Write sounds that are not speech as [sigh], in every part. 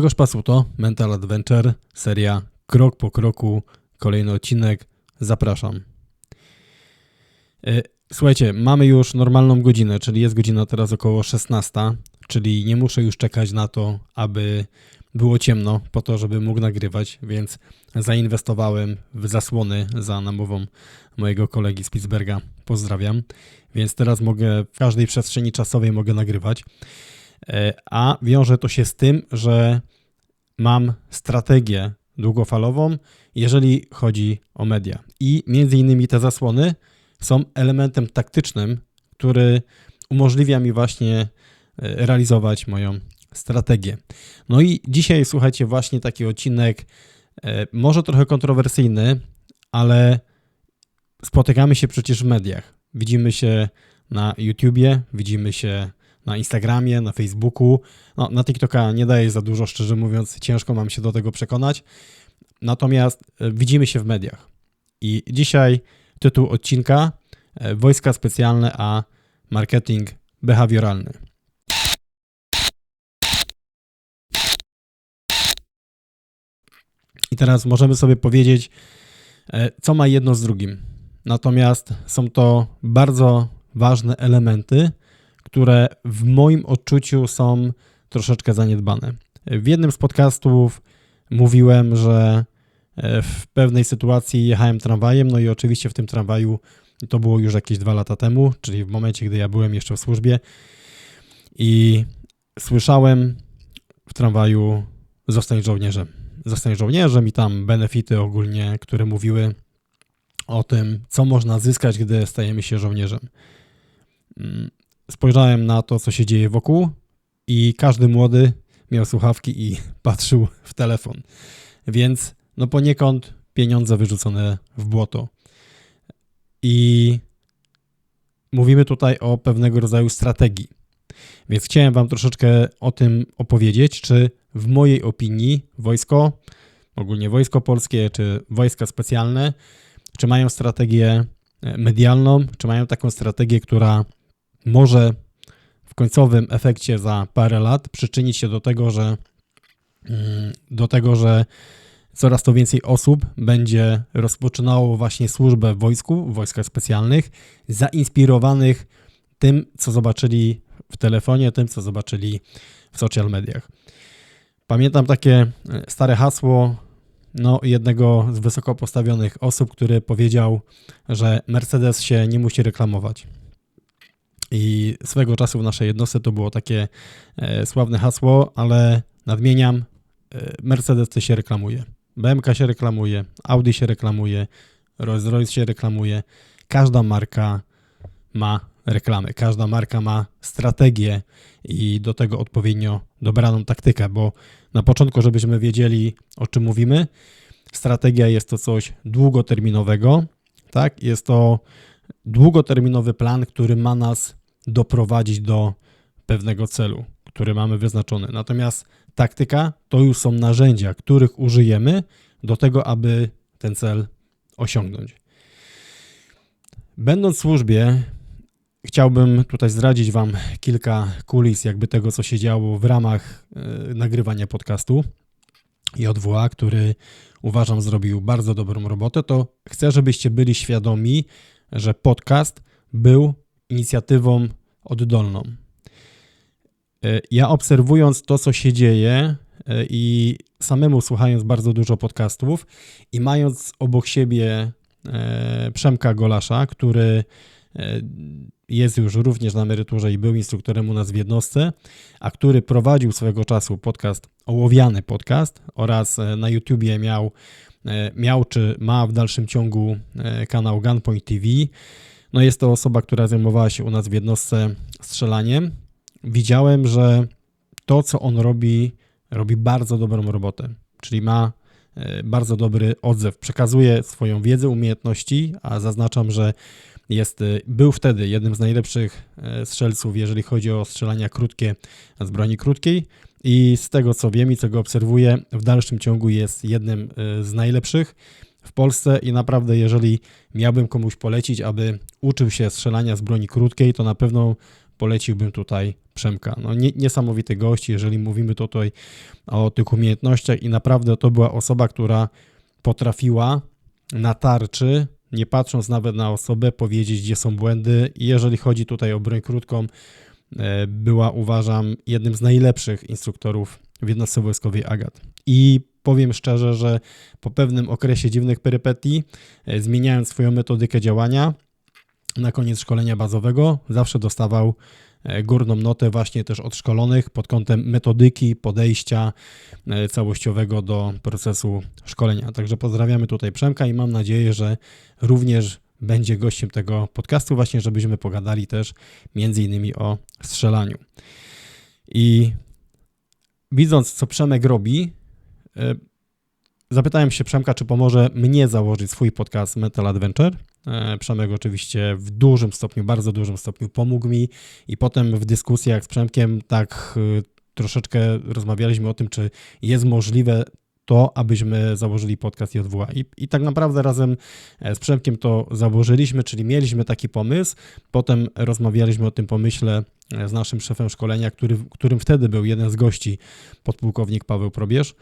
Grzegorz Pasuto, Mental Adventure, seria Krok po kroku, kolejny odcinek. Zapraszam. E, Słuchajcie, mamy już normalną godzinę, czyli jest godzina teraz około 16, czyli nie muszę już czekać na to, aby było ciemno, po to, żeby mógł nagrywać, więc zainwestowałem w zasłony za namową mojego kolegi z Pittsburgha. Pozdrawiam. Więc teraz mogę w każdej przestrzeni czasowej mogę nagrywać. E, A wiąże to się z tym, że mam strategię długofalową, jeżeli chodzi o media. I między innymi te zasłony są elementem taktycznym, który umożliwia mi właśnie e, realizować moją strategię. No i dzisiaj słuchajcie, właśnie taki odcinek, e, może trochę kontrowersyjny, ale spotykamy się przecież w mediach. Widzimy się na YouTubie, widzimy się na Instagramie, na Facebooku. No, na TikToka nie daje za dużo, szczerze mówiąc, ciężko mam się do tego przekonać. Natomiast e, widzimy się w mediach. I dzisiaj tytuł odcinka e, Wojska Specjalne a Marketing Behawioralny. I teraz możemy sobie powiedzieć, e, co ma jedno z drugim. Natomiast są to bardzo ważne elementy, które w moim odczuciu są troszeczkę zaniedbane. W jednym z podcastów mówiłem, że e, w pewnej sytuacji jechałem tramwajem, no i oczywiście w tym tramwaju to było już jakieś dwa lata temu, czyli w momencie, gdy ja byłem jeszcze w służbie i słyszałem w tramwaju zostań żołnierzem. Zostań żołnierzem i tam benefity ogólnie, które mówiły o tym, co można zyskać, gdy stajemy się żołnierzem. Spojrzałem na to, co się dzieje wokół i każdy młody miał słuchawki i [laughs] patrzył w telefon. Więc no poniekąd pieniądze wyrzucone w błoto. I mówimy tutaj o pewnego rodzaju strategii. Więc chciałem Wam troszeczkę o tym opowiedzieć, czy w mojej opinii wojsko, ogólnie wojsko polskie, czy wojska specjalne, czy mają strategię e, medialną, czy mają taką strategię, która może w końcowym efekcie za parę lat przyczynić się do tego, że mm, do tego, że coraz to więcej osób będzie rozpoczynało właśnie służbę w wojsku, w wojskach specjalnych, zainspirowanych tym, co zobaczyli w telefonie, tym, co zobaczyli w social mediach. Pamiętam takie e, stare hasło no, jednego z wysoko postawionych osób, który powiedział, że Mercedes się nie musi reklamować. I swego czasu w naszej jednostce to było takie e, sławne hasło, ale nadmieniam, e, Mercedes się reklamuje, BMK się reklamuje, Audi się reklamuje, Rolls-Royce się reklamuje. Każda marka ma reklamy, każda marka ma strategię i do tego odpowiednio dobraną taktykę, bo na początku, żebyśmy wiedzieli o czym mówimy, strategia jest to coś długoterminowego, tak? Jest to długoterminowy plan, który ma nas doprowadzić do pewnego celu, który mamy wyznaczony. Natomiast taktyka to już są narzędzia, których użyjemy do tego, aby ten cel osiągnąć. Będąc w służbie, chciałbym tutaj zdradzić Wam kilka kulis, jakby tego, co się działo w ramach y, nagrywania podcastu odwoła, który uważam zrobił bardzo dobrą robotę. To chcę, żebyście byli świadomi, że podcast był inicjatywą oddolną. E, ja obserwując to, co się dzieje e, i samemu słuchając bardzo dużo podcastów i mając obok siebie e, Przemka Golasza, który jest już również na emeryturze i był instruktorem u nas w jednostce, a który prowadził swego czasu podcast, ołowiany podcast oraz na YouTubie miał, miał czy ma w dalszym ciągu kanał Gunpoint TV. No jest to osoba, która zajmowała się u nas w jednostce strzelaniem. Widziałem, że to, co on robi, robi bardzo dobrą robotę. Czyli ma e, bardzo dobry odzew. Przekazuje swoją wiedzę, umiejętności, a zaznaczam, że jest, e, był wtedy jednym z najlepszych e, strzelców, jeżeli chodzi o strzelania krótkie z broni krótkiej. I z tego co wiem i co go obserwuję, w dalszym ciągu jest jednym z najlepszych w Polsce i naprawdę jeżeli miałbym komuś polecić, aby uczył się strzelania z broni krótkiej, to na pewno poleciłbym tutaj Przemka. No, nie, niesamowity gość, jeżeli mówimy tutaj o tych umiejętnościach i naprawdę to była osoba, która potrafiła na tarczy, nie patrząc nawet na osobę, powiedzieć, gdzie są błędy i jeżeli chodzi tutaj o broń krótką, e, była uważam jednym z najlepszych instruktorów w jednostce wojskowej Agat. I powiem szczerze, że po pewnym okresie dziwnych perypetii, e, zmieniając swoją metodykę działania, na koniec szkolenia bazowego zawsze dostawał e, górną notę właśnie też od szkolonych pod kątem metodyki, podejścia e, całościowego do procesu szkolenia. Także pozdrawiamy tutaj Przemka i mam nadzieję, że również będzie gościem tego podcastu właśnie, żebyśmy pogadali też między innymi o strzelaniu. I widząc, co Przemek robi, zapytałem się Przemka, czy pomoże mnie założyć swój podcast Metal Adventure. E, Przemek oczywiście w dużym stopniu, bardzo dużym stopniu pomógł mi i potem w dyskusjach z Przemkiem tak e, troszeczkę rozmawialiśmy o tym, czy jest możliwe to, abyśmy założyli podcast JWA. I, I tak naprawdę razem e, z Przemkiem to założyliśmy, czyli mieliśmy taki pomysł. Potem rozmawialiśmy o tym pomyśle z naszym szefem szkolenia, który, którym wtedy był jeden z gości, podpułkownik Paweł Probierz.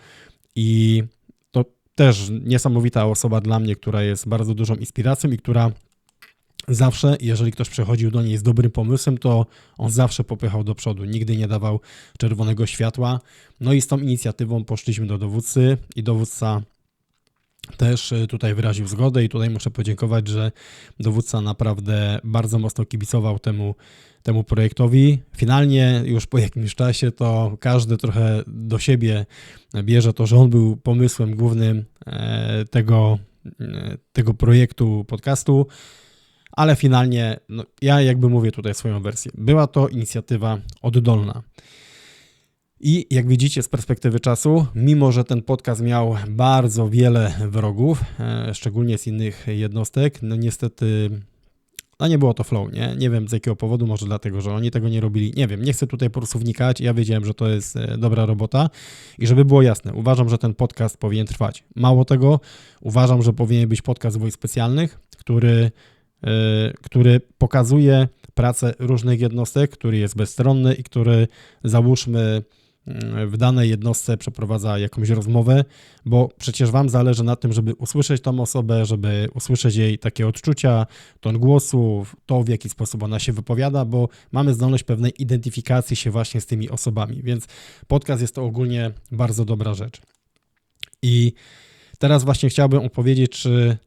I też niesamowita osoba dla mnie, która jest bardzo dużą inspiracją i która zawsze, jeżeli ktoś przechodził do niej z dobrym pomysłem, to on zawsze popychał do przodu, nigdy nie dawał czerwonego światła. No i z tą inicjatywą poszliśmy do dowódcy i dowódca też y, tutaj wyraził zgodę i tutaj muszę podziękować, że dowódca naprawdę bardzo mocno kibicował temu, temu projektowi. Finalnie już po jakimś czasie to każdy trochę do siebie bierze to, że on był pomysłem głównym e, tego, e, tego projektu podcastu, ale finalnie no, ja jakby mówię tutaj swoją wersję. Była to inicjatywa oddolna. I jak widzicie z perspektywy czasu, mimo że ten podcast miał bardzo wiele wrogów, e, szczególnie z innych jednostek, no niestety no nie było to flow, nie? Nie wiem z jakiego powodu, może dlatego, że oni tego nie robili. Nie wiem, nie chcę tutaj po prostu wnikać. Ja wiedziałem, że to jest e, dobra robota i żeby było jasne, uważam, że ten podcast powinien trwać. Mało tego, uważam, że powinien być podcast wojsk specjalnych, który, yy, który pokazuje pracę różnych jednostek, który jest bezstronny i który załóżmy w danej jednostce przeprowadza jakąś rozmowę, bo przecież Wam zależy na tym, żeby usłyszeć tą osobę, żeby usłyszeć jej takie odczucia, ton głosu, to w jaki sposób ona się wypowiada, bo mamy zdolność pewnej identyfikacji się właśnie z tymi osobami, więc podcast jest to ogólnie bardzo dobra rzecz. I teraz właśnie chciałbym opowiedzieć, czy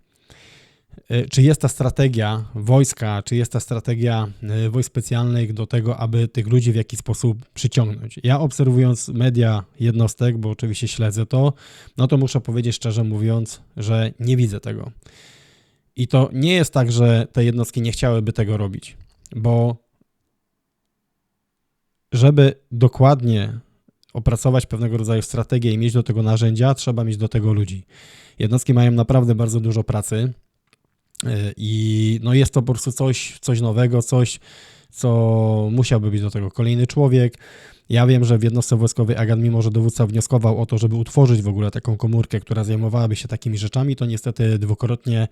czy jest ta strategia wojska, czy jest ta strategia e, wojsk specjalnych do tego, aby tych ludzi w jakiś sposób przyciągnąć? Ja obserwując media jednostek, bo oczywiście śledzę to, no to muszę powiedzieć szczerze mówiąc, że nie widzę tego. I to nie jest tak, że te jednostki nie chciałyby tego robić, bo żeby dokładnie opracować pewnego rodzaju strategię i mieć do tego narzędzia, trzeba mieć do tego ludzi. Jednostki mają naprawdę bardzo dużo pracy i no jest to po prostu coś, coś nowego, coś, co musiałby być do tego kolejny człowiek. Ja wiem, że w jednostce wojskowej Agan, mimo że dowódca wnioskował o to, żeby utworzyć w ogóle taką komórkę, która zajmowałaby się takimi rzeczami, to niestety dwukrotnie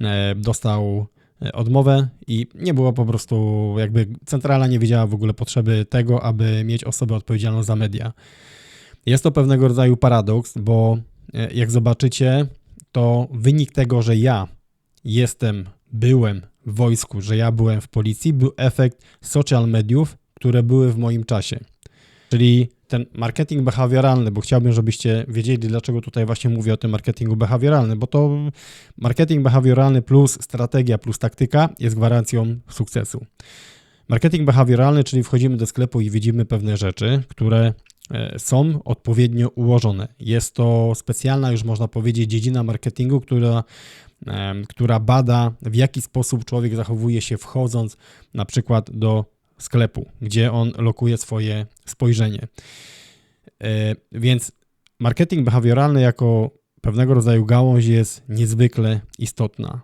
e, dostał e, odmowę i nie było po prostu, jakby centrala nie wiedziała w ogóle potrzeby tego, aby mieć osobę odpowiedzialną za media. Jest to pewnego rodzaju paradoks, bo e, jak zobaczycie, to wynik tego, że ja jestem, byłem w wojsku, że ja byłem w policji, był efekt social mediów, które były w moim czasie. Czyli ten marketing behawioralny, bo chciałbym, żebyście wiedzieli, dlaczego tutaj właśnie mówię o tym marketingu behawioralnym, bo to marketing behawioralny plus strategia plus taktyka jest gwarancją sukcesu. Marketing behawioralny, czyli wchodzimy do sklepu i widzimy pewne rzeczy, które są odpowiednio ułożone. Jest to specjalna, już można powiedzieć, dziedzina marketingu, która która bada, w jaki sposób człowiek zachowuje się wchodząc na przykład do sklepu, gdzie on lokuje swoje spojrzenie. E, więc marketing behawioralny jako pewnego rodzaju gałąź jest niezwykle istotna.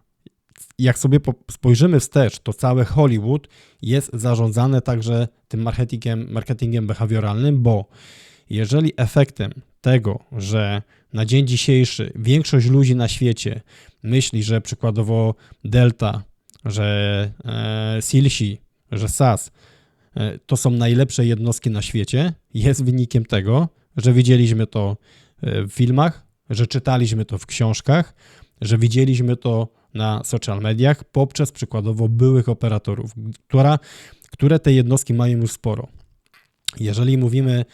Jak sobie po- spojrzymy wstecz, to całe Hollywood jest zarządzane także tym marketingiem, marketingiem behawioralnym, bo jeżeli efektem tego, że na dzień dzisiejszy większość ludzi na świecie myśli, że przykładowo Delta, że e, Silsi, że SAS e, to są najlepsze jednostki na świecie, jest wynikiem tego, że widzieliśmy to e, w filmach, że czytaliśmy to w książkach, że widzieliśmy to na social mediach poprzez przykładowo byłych operatorów, która, które te jednostki mają już sporo. Jeżeli mówimy,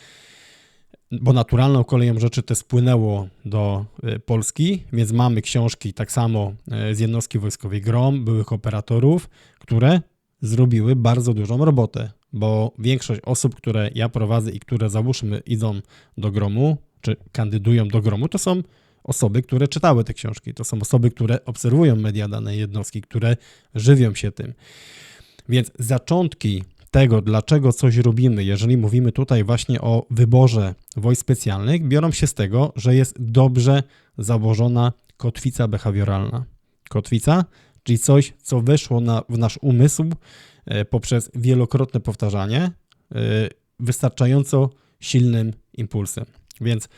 bo naturalną koleją rzeczy to spłynęło do e, Polski, więc mamy książki tak samo e, z jednostki wojskowej GROM, byłych operatorów, które zrobiły bardzo dużą robotę, bo większość osób, które ja prowadzę i które załóżmy idą do gromu, czy kandydują do gromu, to są osoby, które czytały te książki, to są osoby, które obserwują media danej jednostki, które żywią się tym. Więc zaczątki tego, dlaczego coś robimy, jeżeli mówimy tutaj właśnie o wyborze wojsk specjalnych, biorą się z tego, że jest dobrze założona kotwica behawioralna. Kotwica, czyli coś, co weszło na, w nasz umysł e, poprzez wielokrotne powtarzanie e, wystarczająco silnym impulsem. Więc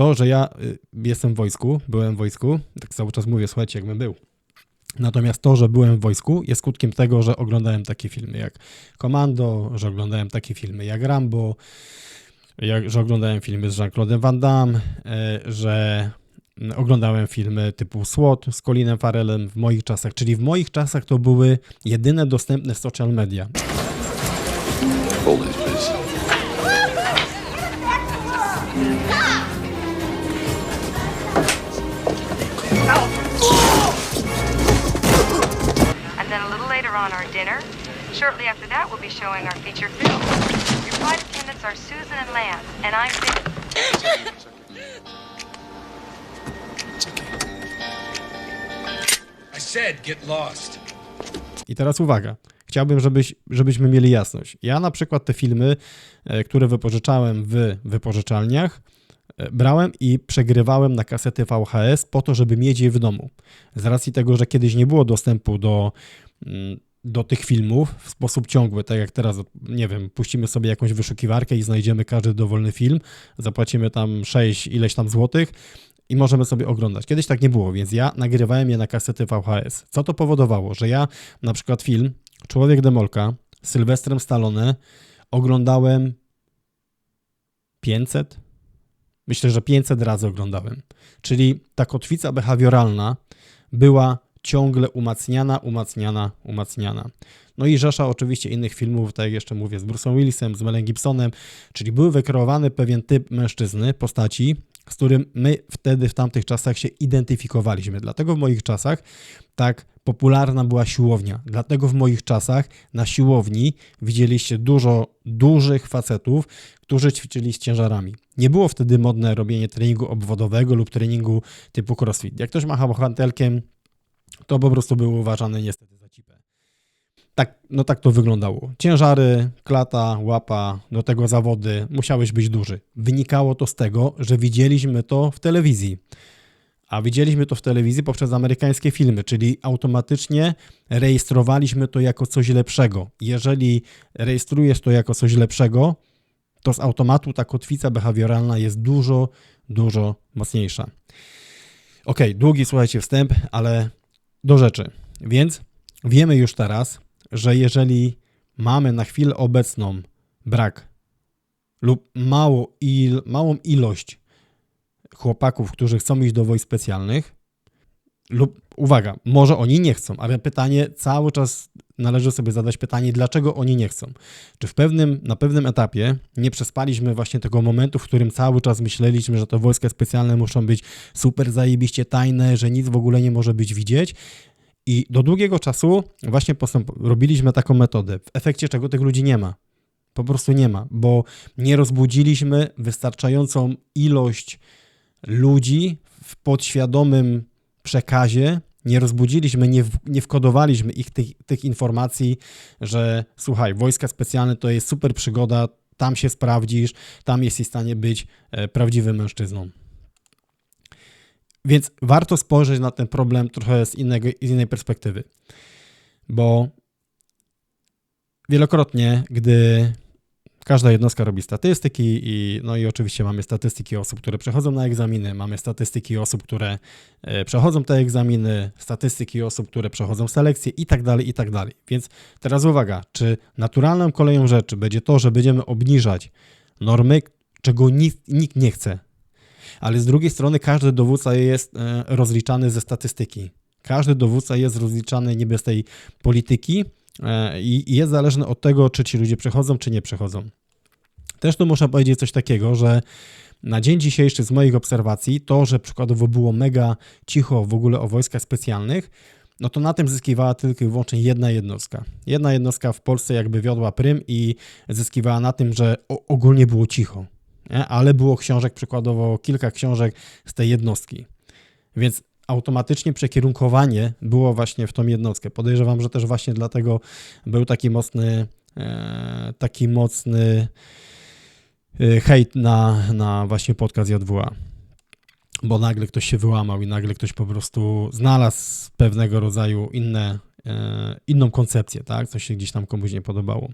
to, że ja y, jestem w wojsku, byłem w wojsku, tak cały czas mówię, słuchajcie, jakbym był. Natomiast to, że byłem w wojsku, jest skutkiem tego, że oglądałem takie filmy jak Komando, że oglądałem takie filmy jak Rambo, jak, że oglądałem filmy z Jean-Claude Van Damme, e, że oglądałem filmy typu SWAT z Colinem Farrellem w moich czasach, czyli w moich czasach to były jedyne dostępne social media. Shortly after that, we'll be showing our feature film. Your flight attendants are Susan and Lance, and I'm Vic. I said get lost. I teraz uwaga. Chciałbym, żebyś, żebyśmy mieli jasność. Ja na przykład te filmy, e, które wypożyczałem w wypożyczalniach, e, brałem i przegrywałem na kasety VHS po to, żeby mieć je w domu. Z racji tego, że kiedyś nie było dostępu do, mm, do tych filmów w sposób ciągły, tak jak teraz, nie wiem, puścimy sobie jakąś wyszukiwarkę i znajdziemy każdy dowolny film, zapłacimy tam 6 ileś tam złotych i możemy sobie oglądać. Kiedyś tak nie było, więc ja nagrywałem je na kasety VHS. Co to powodowało? Że ja na przykład film Człowiek Demolka z Sylwestrem Stallone oglądałem 500? Myślę, że 500 razy oglądałem. Czyli ta kotwica behawioralna była ciągle umacniana, umacniana, umacniana. No i rzesza oczywiście innych filmów, tak jak jeszcze mówię, z Bruce'em Willisem, z Melem Gibsonem, czyli był wykreowany pewien typ mężczyzny, postaci, z którym my wtedy w tamtych czasach się identyfikowaliśmy. Dlatego w moich czasach tak popularna była siłownia. Dlatego w moich czasach na siłowni widzieliście dużo dużych facetów, którzy ćwiczyli z ciężarami. Nie było wtedy modne robienie treningu obwodowego lub treningu typu crossfit. Jak ktoś machał hantelkiem, to po prostu było uważane niestety za cipę. Tak, no tak to wyglądało. Ciężary, klata, łapa, do tego zawody, musiałeś być duży. Wynikało to z tego, że widzieliśmy to w telewizji. A widzieliśmy to w telewizji poprzez amerykańskie filmy, czyli automatycznie rejestrowaliśmy to jako coś lepszego. Jeżeli rejestrujesz to jako coś lepszego, to z automatu ta kotwica behawioralna jest dużo, dużo mocniejsza. Ok, długi, słuchajcie, wstęp, ale do rzeczy. Więc wiemy już teraz, że jeżeli mamy na chwilę obecną brak lub mało il, małą ilość chłopaków, którzy chcą iść do wojsk specjalnych, lub uwaga, może oni nie chcą, ale pytanie cały czas należy sobie zadać pytanie, dlaczego oni nie chcą. Czy w pewnym, na pewnym etapie nie przespaliśmy właśnie tego momentu, w którym cały czas myśleliśmy, że te wojska specjalne muszą być super zajebiście tajne, że nic w ogóle nie może być widzieć. I do długiego czasu właśnie robiliśmy taką metodę, w efekcie czego tych ludzi nie ma. Po prostu nie ma, bo nie rozbudziliśmy wystarczającą ilość ludzi w podświadomym przekazie, nie rozbudziliśmy, nie, w, nie wkodowaliśmy ich tych, tych informacji, że słuchaj, wojska specjalne to jest super przygoda, tam się sprawdzisz, tam jesteś w stanie być e, prawdziwym mężczyzną. Więc warto spojrzeć na ten problem trochę z, innego, z innej perspektywy, bo wielokrotnie, gdy każda jednostka robi statystyki i no i oczywiście mamy statystyki osób, które przechodzą na egzaminy, mamy statystyki osób, które e, przechodzą te egzaminy, statystyki osób, które przechodzą selekcję i tak dalej, i tak dalej. Więc teraz uwaga, czy naturalną koleją rzeczy będzie to, że będziemy obniżać normy, czego nikt, nikt nie chce, ale z drugiej strony każdy dowódca jest e, rozliczany ze statystyki. Każdy dowódca jest rozliczany niby z tej polityki e, i jest zależny od tego, czy ci ludzie przechodzą, czy nie przechodzą. Też tu muszę powiedzieć coś takiego, że na dzień dzisiejszy z moich obserwacji to, że przykładowo było mega cicho w ogóle o wojskach specjalnych, no to na tym zyskiwała tylko i wyłącznie jedna jednostka. Jedna jednostka w Polsce jakby wiodła prym i zyskiwała na tym, że ogólnie było cicho. Nie? Ale było książek, przykładowo kilka książek z tej jednostki. Więc automatycznie przekierunkowanie było właśnie w tą jednostkę. Podejrzewam, że też właśnie dlatego był taki mocny, e, taki mocny hejt na, na właśnie podcast JWA. Bo nagle ktoś się wyłamał i nagle ktoś po prostu znalazł pewnego rodzaju inne, e, inną koncepcję, tak? Co się gdzieś tam komuś nie podobało.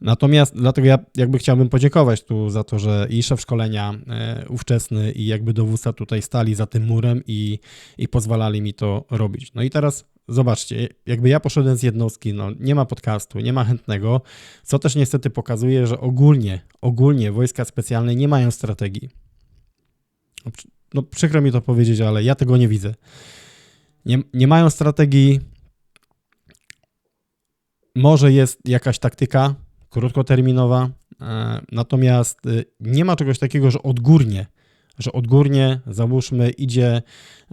Natomiast dlatego ja jakby chciałbym podziękować tu za to, że i szef szkolenia e, ówczesny i jakby dowódca tutaj stali za tym murem i, i pozwalali mi to robić. No i teraz zobaczcie, jakby ja poszedłem z jednostki, no nie ma podcastu, nie ma chętnego, co też niestety pokazuje, że ogólnie, ogólnie wojska specjalne nie mają strategii. No, No przykro mi to powiedzieć, ale ja tego nie widzę. Nie, nie mają strategii, może jest jakaś taktyka krótkoterminowa, e, natomiast y, nie ma czegoś takiego, że odgórnie, że odgórnie, załóżmy, idzie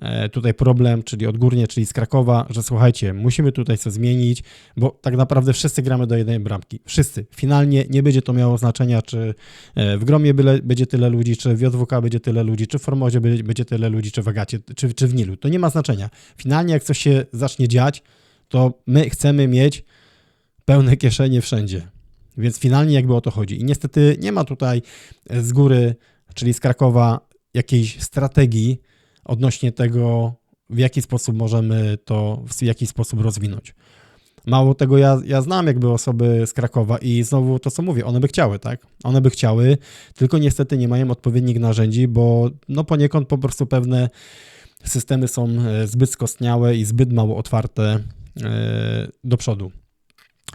e, tutaj problem, czyli odgórnie, czyli z Krakowa, że słuchajcie, musimy tutaj coś zmienić, bo tak naprawdę wszyscy gramy do jednej bramki. Wszyscy. Finalnie nie będzie to miało znaczenia, czy e, w Gromie będzie tyle ludzi, czy w JWK będzie tyle ludzi, czy w Formozie będzie, będzie tyle ludzi, czy w Agacie, czy, czy w Nilu. To nie ma znaczenia. Finalnie jak coś się zacznie dziać, to my chcemy mieć pełne kieszenie wszędzie. Więc finalnie jakby o to chodzi. I niestety nie ma tutaj z góry, czyli z Krakowa, jakiejś strategii odnośnie tego, w jaki sposób możemy to w jaki sposób rozwinąć. Mało tego, ja, ja znam jakby osoby z Krakowa i znowu to, co mówię, one by chciały, tak? One by chciały, tylko niestety nie mają odpowiednich narzędzi, bo no poniekąd po prostu pewne systemy są e, zbyt skostniałe i zbyt mało otwarte e, do przodu.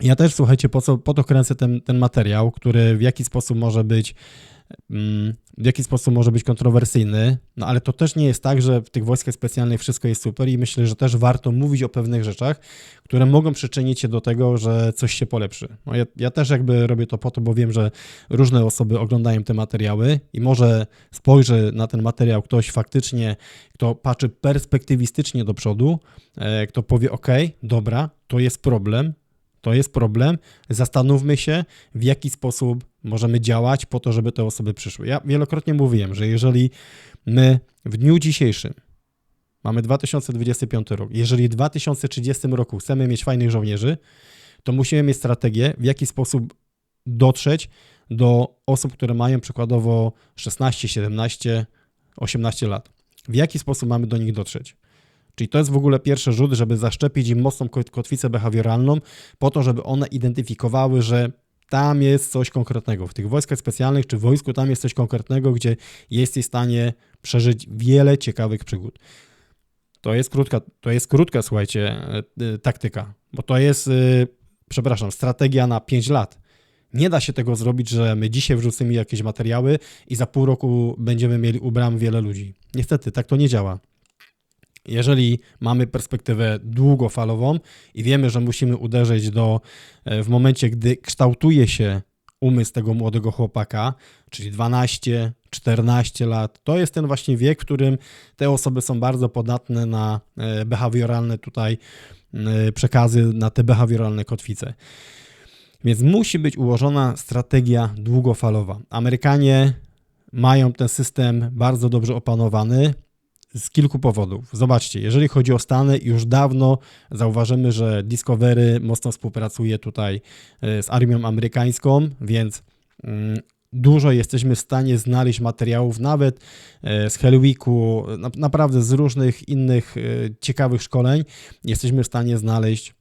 Ja też, słuchajcie, po, co, po to kręcę ten, ten materiał, który w jaki sposób może być mm, w jaki sposób może być kontrowersyjny, no ale to też nie jest tak, że w tych wojskach specjalnych wszystko jest super i myślę, że też warto mówić o pewnych rzeczach, które mogą przyczynić się do tego, że coś się polepszy. No ja, ja też jakby robię to po to, bo wiem, że różne osoby oglądają te materiały i może spojrzy na ten materiał ktoś faktycznie, kto patrzy perspektywistycznie do przodu, e, kto powie, ok, dobra, to jest problem, to jest problem. Zastanówmy się, w jaki sposób możemy działać po to, żeby te osoby przyszły. Ja wielokrotnie mówiłem, że jeżeli my w dniu dzisiejszym mamy 2025 rok, jeżeli w 2030 roku chcemy mieć fajnych żołnierzy, to musimy mieć strategię, w jaki sposób dotrzeć do osób, które mają przykładowo 16, 17, 18 lat. W jaki sposób mamy do nich dotrzeć? Czyli to jest w ogóle pierwszy rzut, żeby zaszczepić im mocną kot- kotwicę behawioralną, po to, żeby one identyfikowały, że tam jest coś konkretnego. W tych wojskach specjalnych czy wojsku tam jest coś konkretnego, gdzie jesteś w stanie przeżyć wiele ciekawych przygód. To jest krótka, to jest krótka, słuchajcie, e, e, taktyka, bo to jest, e, przepraszam, strategia na 5 lat. Nie da się tego zrobić, że my dzisiaj wrzucimy jakieś materiały i za pół roku będziemy mieli u bram wiele ludzi. Niestety, tak to nie działa. Jeżeli mamy perspektywę długofalową i wiemy, że musimy uderzyć do, e, w momencie, gdy kształtuje się umysł tego młodego chłopaka, czyli 12, 14 lat, to jest ten właśnie wiek, w którym te osoby są bardzo podatne na e, behawioralne tutaj e, przekazy, na te behawioralne kotwice. Więc musi być ułożona strategia długofalowa. Amerykanie mają ten system bardzo dobrze opanowany z kilku powodów. Zobaczcie, jeżeli chodzi o Stany, już dawno zauważymy, że Discovery mocno współpracuje tutaj e, z armią amerykańską, więc mm, dużo jesteśmy w stanie znaleźć materiałów nawet e, z Hellweeku, na, naprawdę z różnych innych e, ciekawych szkoleń jesteśmy w stanie znaleźć,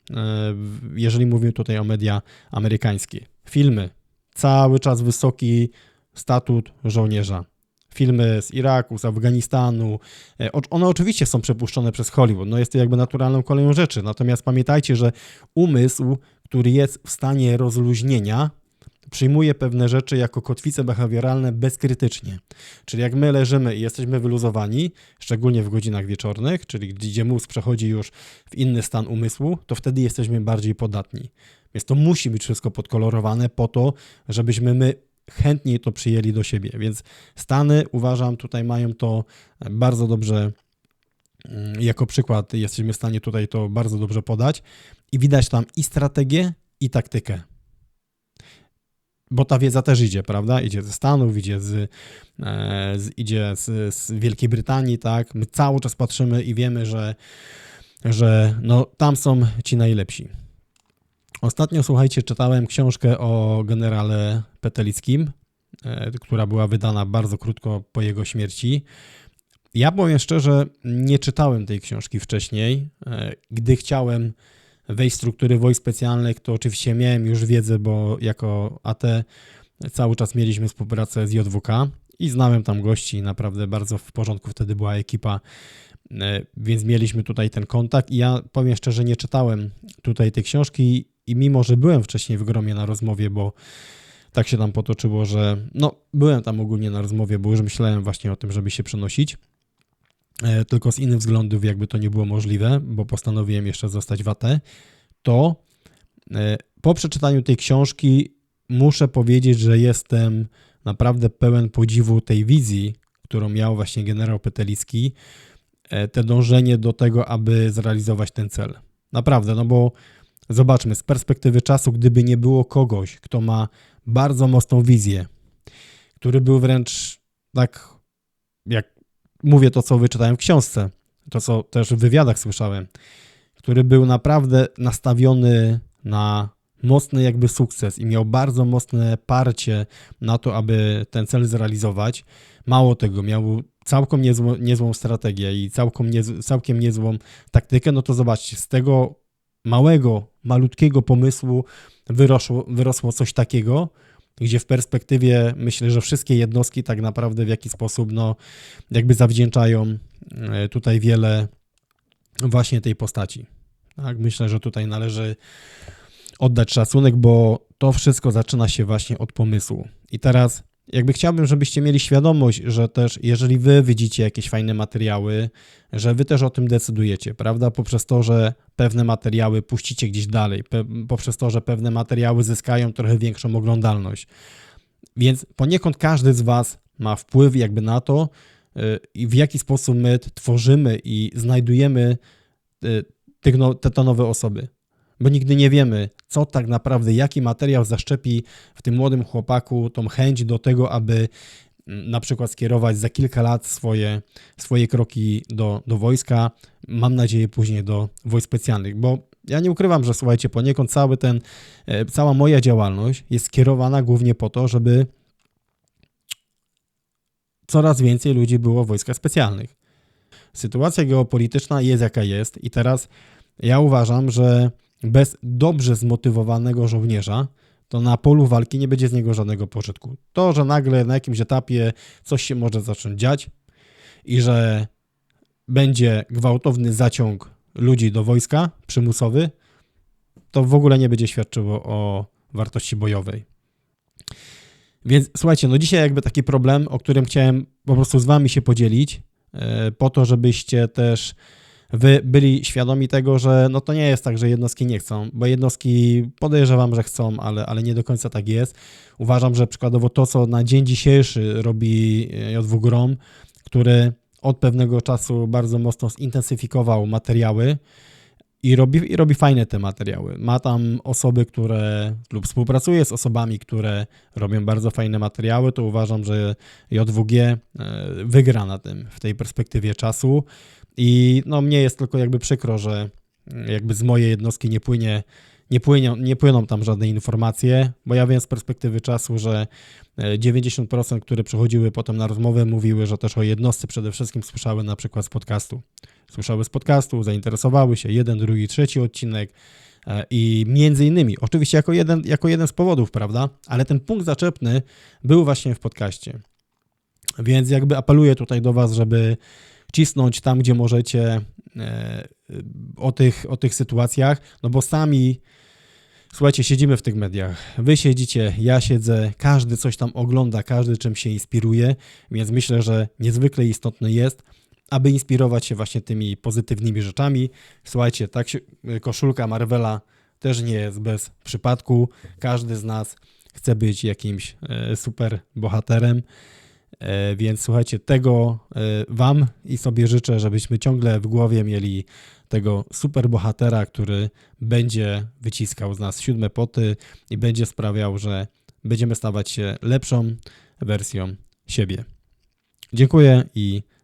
jeżeli mówimy tutaj o media amerykańskie. Filmy, cały czas wysoki statut żołnierza. Filmy z Iraku, z Afganistanu, e, one oczywiście są przepuszczone przez Hollywood, no jest to jakby naturalną koleją rzeczy, natomiast pamiętajcie, że umysł, który jest w stanie rozluźnienia, przyjmuje pewne rzeczy jako kotwice behawioralne bezkrytycznie. Czyli jak my leżymy i jesteśmy wyluzowani, szczególnie w godzinach wieczornych, czyli gdzie mózg przechodzi już w inny stan umysłu, to wtedy jesteśmy bardziej podatni. Więc to musi być wszystko podkolorowane po to, żebyśmy my chętniej to przyjęli do siebie. Więc Stany, uważam, tutaj mają to bardzo dobrze mm, jako przykład jesteśmy w stanie tutaj to bardzo dobrze podać i widać tam i strategię, i taktykę bo ta wiedza też idzie, prawda? Idzie ze Stanów, idzie z, e, z, idzie z, z Wielkiej Brytanii, tak? My cały czas patrzymy i wiemy, że, że no, tam są ci najlepsi. Ostatnio, słuchajcie, czytałem książkę o generale Petelickim, e, która była wydana bardzo krótko po jego śmierci. Ja powiem szczerze, nie czytałem tej książki wcześniej. E, Gdy chciałem wejść w struktury wojsk specjalnych, to oczywiście miałem już wiedzę, bo jako AT cały czas mieliśmy współpracę z JWK i znałem tam gości, naprawdę bardzo w porządku wtedy była ekipa, e, więc mieliśmy tutaj ten kontakt i ja powiem szczerze, nie czytałem tutaj tej książki i mimo, że byłem wcześniej w Gromie na rozmowie, bo tak się tam potoczyło, że no byłem tam ogólnie na rozmowie, bo już myślałem właśnie o tym, żeby się przenosić, e, tylko z innych względów jakby to nie było możliwe, bo postanowiłem jeszcze zostać w AT, to e, po przeczytaniu tej książki muszę powiedzieć, że jestem naprawdę pełen podziwu tej wizji, którą miał właśnie generał Petelicki, e, te dążenie do tego, aby zrealizować ten cel. Naprawdę, no bo zobaczmy, z perspektywy czasu, gdyby nie było kogoś, kto ma bardzo mocną wizję, który był wręcz tak, jak mówię to, co wyczytałem w książce, to, co też w wywiadach słyszałem, który był naprawdę nastawiony na mocny jakby sukces i miał bardzo mocne parcie na to, aby ten cel zrealizować. Mało tego, miał całkiem niezłą, niezłą strategię i całkiem, niez, całkiem niezłą taktykę, no to zobaczcie, z tego małego, malutkiego pomysłu wyrosło, wyrosło coś takiego, gdzie w perspektywie myślę, że wszystkie jednostki tak naprawdę w jakiś sposób no, jakby zawdzięczają e, tutaj wiele właśnie tej postaci. Tak, myślę, że tutaj należy oddać szacunek, bo to wszystko zaczyna się właśnie od pomysłu. I teraz jakby chciałbym, żebyście mieli świadomość, że też jeżeli wy widzicie jakieś fajne materiały, że wy też o tym decydujecie, prawda? Poprzez to, że pewne materiały puścicie gdzieś dalej, poprzez to, że pewne materiały zyskają trochę większą oglądalność. Więc poniekąd każdy z was ma wpływ jakby na to, y, i w jaki sposób my tworzymy i znajdujemy y, no, te, te nowe osoby. Bo nigdy nie wiemy, co tak naprawdę, jaki materiał zaszczepi w tym młodym chłopaku tą chęć do tego, aby mm, na przykład skierować za kilka lat swoje, swoje kroki do, do wojska, mam nadzieję później do wojsk specjalnych, bo ja nie ukrywam, że słuchajcie, poniekąd cały ten, e, cała moja działalność jest skierowana głównie po to, żeby coraz więcej ludzi było w wojskach specjalnych. Sytuacja geopolityczna jest jaka jest i teraz ja uważam, że bez dobrze zmotywowanego żołnierza to na polu walki nie będzie z niego żadnego pożytku. To, że nagle na jakimś etapie coś się może zacząć dziać i że będzie gwałtowny zaciąg ludzi do wojska przymusowy, to w ogóle nie będzie świadczyło o wartości bojowej. Więc słuchajcie, no dzisiaj jakby taki problem, o którym chciałem po prostu z wami się podzielić, e, po to, żebyście też wy byli świadomi tego, że no to nie jest tak, że jednostki nie chcą, bo jednostki podejrzewam, że chcą, ale, ale nie do końca tak jest. Uważam, że przykładowo to, co na dzień dzisiejszy robi e, JW Grom, który od pewnego czasu bardzo mocno zintensyfikował materiały i robi, i robi fajne te materiały. Ma tam osoby, które lub współpracuje z osobami, które robią bardzo fajne materiały, to uważam, że JWG e, wygra na tym w tej perspektywie czasu. I no mnie jest tylko jakby przykro, że jakby z mojej jednostki nie płynie, nie płyną, nie płyną tam żadne informacje, bo ja wiem z perspektywy czasu, że e, 90%, które przychodziły potem na rozmowę, mówiły, że też o jednostce przede wszystkim słyszały na przykład z podcastu. Słyszały z podcastu, zainteresowały się, jeden, drugi, trzeci odcinek e, i między innymi, oczywiście jako jeden, jako jeden z powodów, prawda, ale ten punkt zaczepny był właśnie w podcaście. Więc jakby apeluję tutaj do Was, żeby cisnąć tam, gdzie możecie e, o, tych, o tych sytuacjach, no bo sami, słuchajcie, siedzimy w tych mediach. Wy siedzicie, ja siedzę, każdy coś tam ogląda, każdy czym się inspiruje, więc myślę, że niezwykle istotne jest, aby inspirować się właśnie tymi pozytywnymi rzeczami. Słuchajcie, tak się, koszulka Marvela też nie jest bez przypadku. Każdy z nas chce być jakimś e, super bohaterem. E, Więc słuchajcie, tego e, Wam i sobie życzę, żebyśmy ciągle w głowie mieli tego super bohatera, który będzie wyciskał z nas siódme poty i będzie sprawiał, że będziemy stawać się lepszą wersją siebie. Dziękuję i